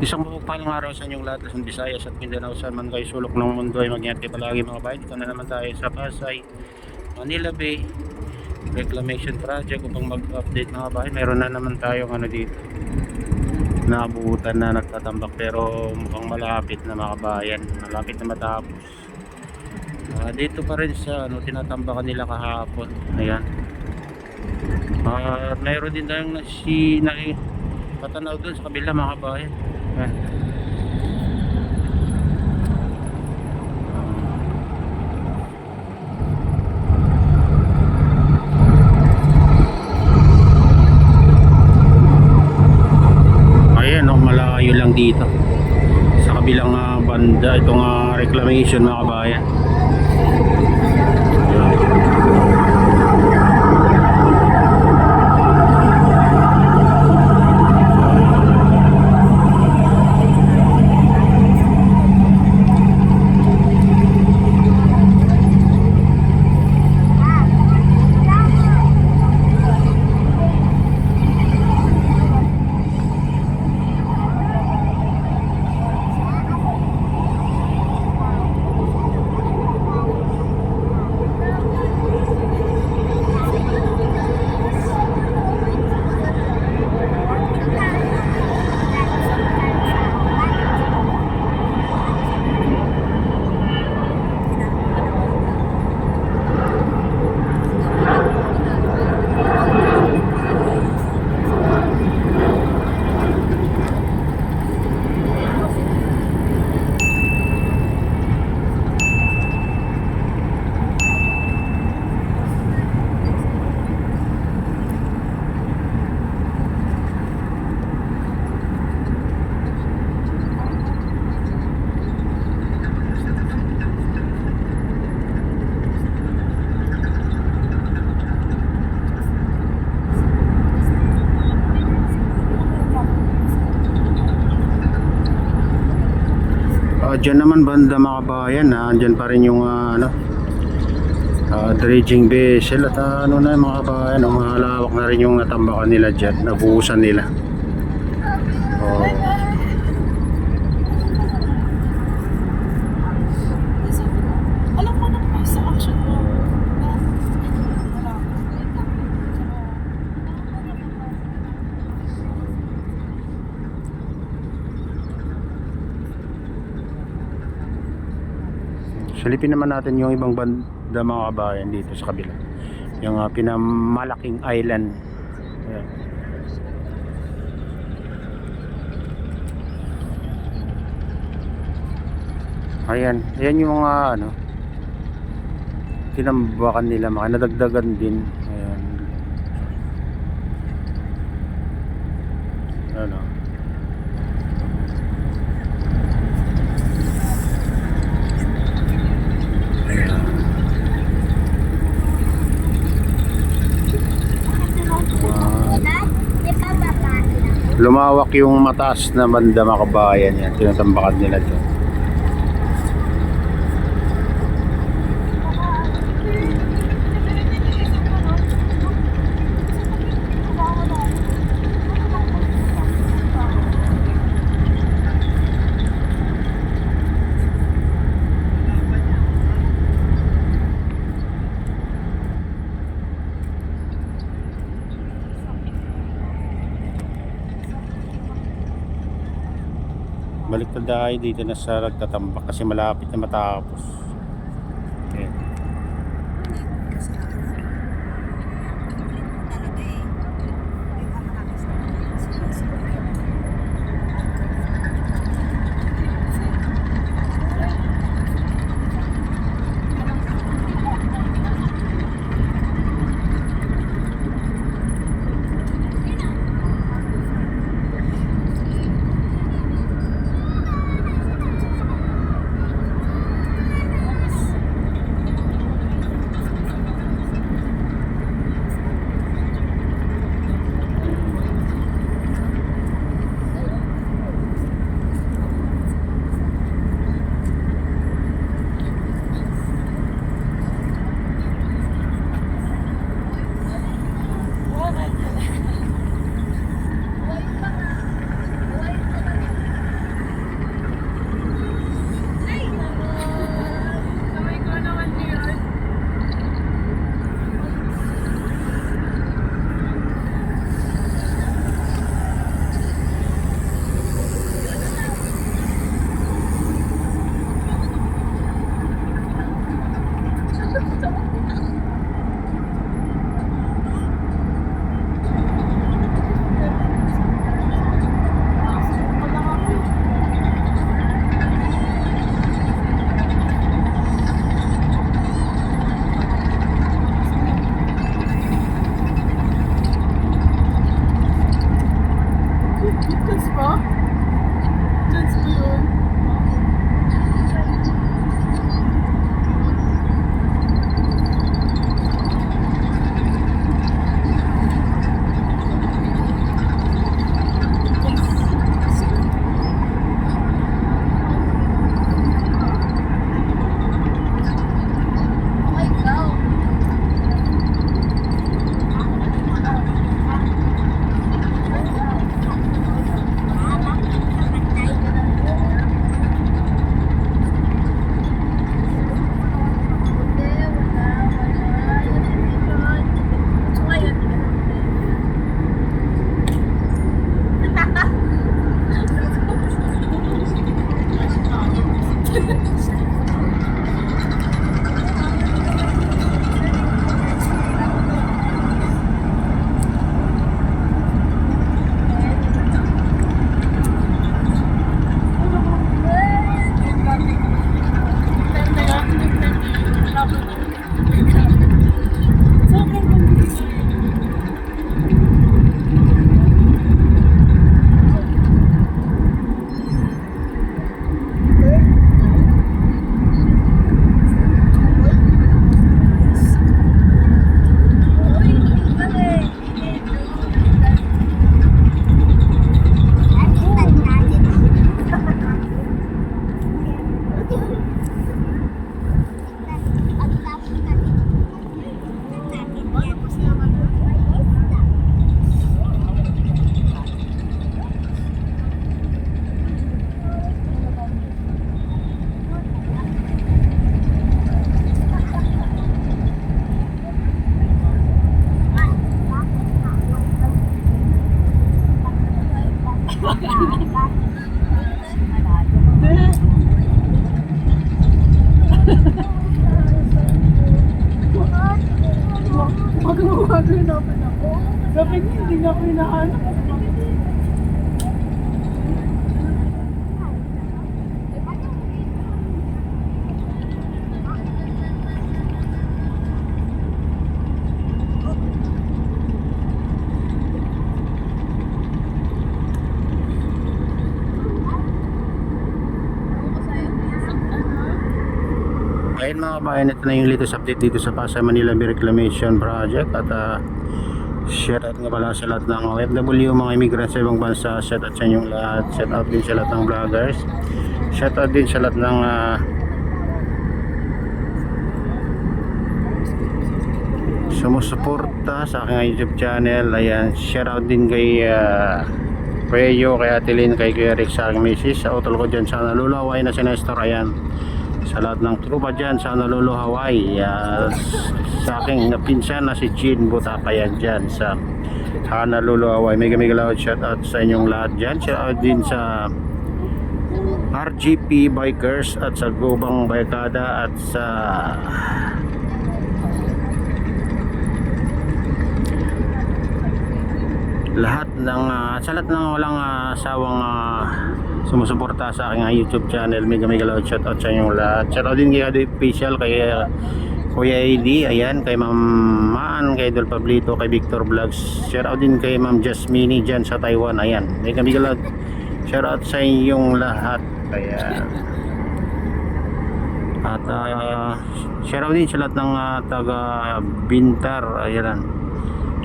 Isang mapagpalang araw sa inyong lahat sa Visayas at Mindanao saan man kayo sulok ng mundo ay mag kayo palagi mga bayan. Dito na naman tayo sa Pasay, Manila Bay Reclamation Project upang mag-update mga bayan. Meron na naman tayong ano dito naabutan na nagtatambak pero mukhang malapit na mga kabayan. Malapit na matapos. Ah, dito pa rin sa ano, tinatambakan nila kahapon. Ayan. Ah, mayroon din tayong si na, patanaw dun sa kabila mga kabayan. Ayan. Ayan, no, malayo lang dito. Sa kabilang ah, banda, itong ah, reclamation mga kabayan. Ah, dyan naman banda mga kabayan, ah, andyan pa rin yung ah, ano, ah, dredging vessel at ah, ano na mga kabayan, oh, mahalawak na rin yung natambakan nila dyan, nabuhusan nila. Oh. Alam ko na po sa action mo. Silipin naman natin yung ibang banda mga kabayan dito sa kabila. Yung ah, pinamalaking island. Ayan. Ayan, ayan yung mga ano tinambakan nila, mga nadagdagan din. Ayan. Ano? Ayan. Lumawak yung mataas na banda mga kabayan yan. Tinatambakan nila dyan. Balik na tayo dito na sa nagtatambak kasi malapit na matapos. Ayan. すいません。Ayun mga kabayan, ito na yung latest update dito sa Pasay Manila Bay Reclamation Project at uh, shout out nga pala sa lahat ng OFW, mga immigrants sa ibang bansa, shout out sa inyong lahat, shout out din sa lahat ng vloggers, shout out din sa lahat ng uh, sumusuporta sa aking YouTube channel. Ayan, shout out din kay uh, Kuya kay Ate Lynn, kay Kuya Rick sa aking misis, sa utol ko dyan sa nalulaway na si Nestor. Ayan, sa lahat ng trupa dyan sa Honolulu, Hawaii uh, sa aking pinsan na si Jean Butapayan dyan sa Honolulu, Hawaii. Mega mega loud shout out sa inyong lahat dyan. Shout out din sa RGP Bikers at sa Gubang Barkada at sa lahat ng ah, sa lahat ng walang ah, sawang ah, sumusuporta sa aking YouTube channel. Mega mega loud shout out sa inyong lahat. Shout out din kay Ado Official kay ah, Kuya AD ayan kay Ma'am Maan kay Idol Pablito kay Victor Vlogs. Shout out din kay Ma'am Jasmine dyan sa Taiwan ayan. Mega mega loud shout out sa inyong lahat. Kaya at uh, shout out din sa lahat ng ah, taga Bintar ayan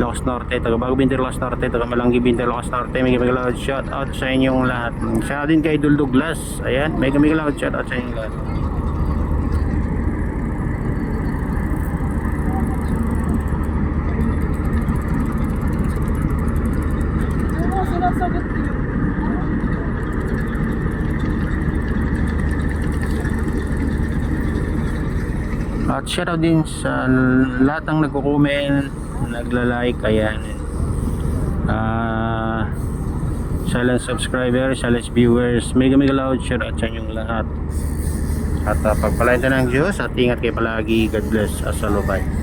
Locos Norte, taga Bago Binter Locos Norte, taga Malanggi Binter Locos Norte, mega loud shout out sa inyong lahat. Shout out din kay Dul Douglas. Ayan, mega loud shout out sa inyong lahat. At shout out din sa lahat ng nagko-comment, nagla-like, ayan. Ah, silent subscribers, silent viewers, mega mega loud shout out sa inyong lahat. At uh, pagpalain tayo ng Diyos at ingat kayo palagi. God bless. Asalubay.